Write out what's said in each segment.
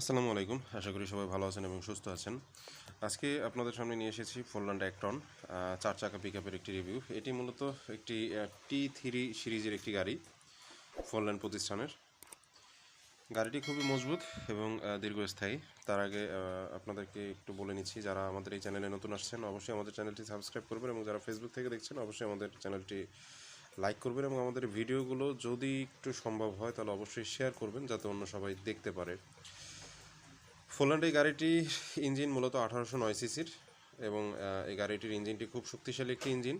আসসালামু আলাইকুম। আশা করি সবাই ভালো আছেন এবং সুস্থ আছেন। আজকে আপনাদের সামনে নিয়ে এসেছি ফোরল্যান্ড একটন চার চাকা পিকআপের একটি রিভিউ এটি মূলত একটি টি থ্রি সিরিজের একটি গাড়ি ফোরল্যান্ড প্রতিষ্ঠানের। গাড়িটি খুবই মজবুত এবং দীর্ঘস্থায়ী। তার আগে আপনাদেরকে একটু বলে নিচ্ছি, যারা আমাদের এই চ্যানেলে নতুন আসছেন, অবশ্যই আমাদের চ্যানেলটি সাবস্ক্রাইব করবেন এবং যারা ফেসবুক থেকে দেখছেন, অবশ্যই আমাদের চ্যানেলটি লাইক করবেন এবং আমাদের ভিডিওগুলো যদি একটু সম্ভব হয়, তাহলে অবশ্যই শেয়ার করবেন, যাতে অন্য সবাই দেখতে পারে। ফোল্যান্ড এই গাড়িটির ইঞ্জিন মূলত আঠারোশো নয় সিসির এবং এই গাড়িটির ইঞ্জিনটি খুব শক্তিশালী একটি ইঞ্জিন।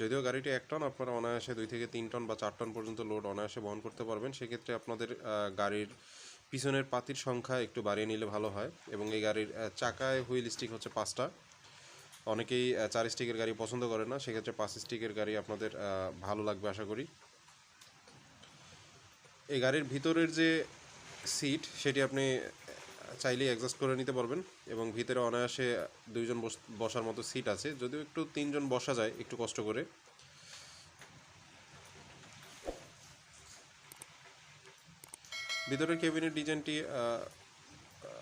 যদিও গাড়িটি এক টন, আপনারা অনায়াসে দুই থেকে তিন টন বা চার টন পর্যন্ত লোড অনায়াসে বহন করতে পারবেন। সেক্ষেত্রে আপনাদের গাড়ির পিছনের পাতির সংখ্যা একটু বাড়িয়ে নিলে ভালো হয় এবং এই গাড়ির চাকায় হুইল স্টিক হচ্ছে পাঁচটা। অনেকেই চার স্টিকের গাড়ি পছন্দ করে না, সেক্ষেত্রে পাঁচ স্টিকের গাড়ি আপনাদের ভালো লাগবে আশা করি। এই গাড়ির ভিতরের যে সিট, সেটি আপনি চাইলেই অ্যাডজাস্ট করে নিতে পারবেন এবং ভিতরে অনায়াসে দুইজন বস- বসার মতো সিট আছে। যদিও একটু তিনজন বসা যায় একটু কষ্ট করে। ভিতরের কেবিনের ডিজাইনটি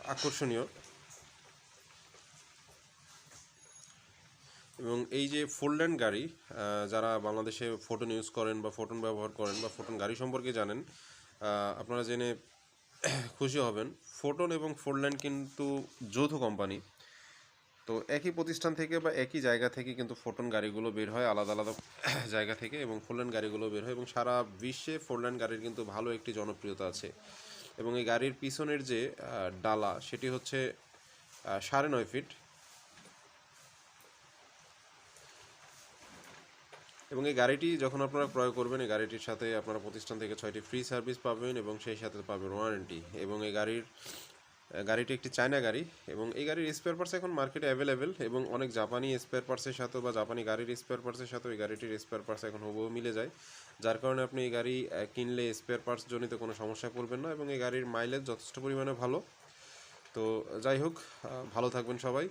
আকর্ষণীয়। এবং এই যে ফোল্ডল্যান্ড গাড়ি যারা বাংলাদেশে ফোটন ইউজ করেন বা ফোটন ব্যবহার করেন বা ফোটন গাড়ি সম্পর্কে জানেন আপনারা জেনে খুশি হবেন। ফোটন এবং ফোরল্যান্ড কিন্তু যৌথ কোম্পানি তো একই প্রতিষ্ঠান থেকে বা একই জায়গা থেকে কিন্তু ফোটন গাড়িগুলো বের হয়, আলাদা আলাদা জায়গা থেকে এবং ফোরল্যান্ড গাড়িগুলো বের হয় এবং সারা বিশ্বে ফোরল্যান্ড গাড়ির কিন্তু ভালো একটি জনপ্রিয়তা আছে। এবং এই গাড়ির পিছনের যে ডালা, সেটি হচ্ছে সাড়ে নয় ফিট এবং এই গাড়িটি যখন আপনারা ক্রয় করবেন, এই গাড়িটির সাথে আপনারা প্রতিষ্ঠান থেকে ছয়টি ফ্রি সার্ভিস পাবেন এবং সেই সাথে পাবেন ওয়ারেন্টি এবং এই গাড়ির গাড়িটি একটি চায়না গাড়ি এবং এই গাড়ির স্পেয়ার পার্টস এখন মার্কেটে অ্যাভেলেবেল এবং অনেক জাপানি স্পেয়ার পার্টসের সাথেও বা জাপানি গাড়ির স্পেয়ার পার্টসের সাথেও এই গাড়িটির স্পেয়ার পার্টস এখন হুবহু মিলে যায়। যার কারণে আপনি এই গাড়ি কিনলে স্পেয়ার পার্টস জনিত কোনো সমস্যা করবেন না এবং এই গাড়ির মাইলেজ যথেষ্ট পরিমাণে ভালো। তো যাই হোক ভালো থাকবেন সবাই।